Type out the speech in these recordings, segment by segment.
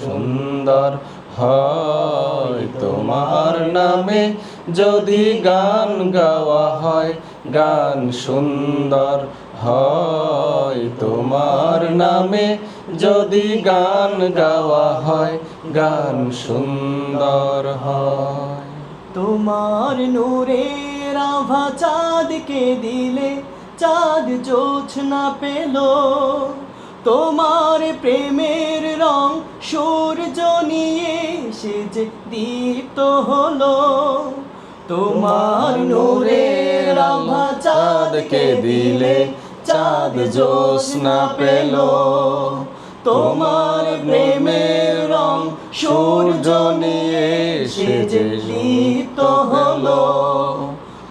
সুন্দর হয় তোমার নামে যদি গান গাওয়া হয়, গান সুন্দর হয় তোমার নামে যদি গান গাওয়া হয়, গান সুন্দর হয়। তোমার নূরের আভা চাঁদকে দিলে, চাঁদ জোছনা পেল। তোমার প্রেমের রং সূর্য নিয়ে সে যে দীপ্ত হলো। তোমার নূরের আভা চাঁদকে দিলে চাঁদ জোছনা পেল। তোমার প্রেমের রং সূর্য নিয়ে সে যে হলো।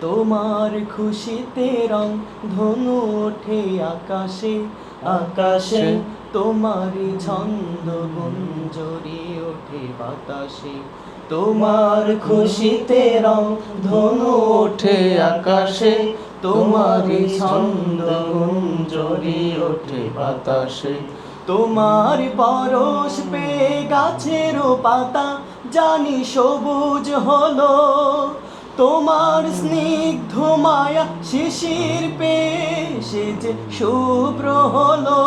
তোমার খুশিতে রং ধনু ওঠে আকাশে। আকাশে তোমারই ছন্দ গুঞ্জরি ওঠে বাতাসে। তোমার খুশিতে রং ধনু ওঠে আকাশে। তোমারই ছন্দ গুঞ্জরি ওঠে বাতাসে। তোমার পরশ পে গাছেরও পাতা, জানি সবুজ হলো। তোমার স্নিগ্ধ মায়া শিশির পে সে যে শুভ্র হলো,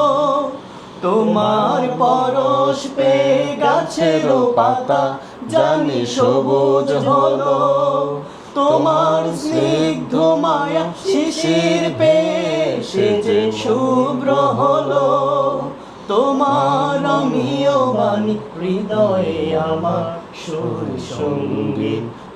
তোমার পরশ পে গাছের পাতা জানি সবুজ হলো। তোমার স্নিগ্ধ মায়া শিশির পে সে যে শুভ্র হলো, তোমার আমিও বাণী হৃদয়ে আমার সুর সংগীত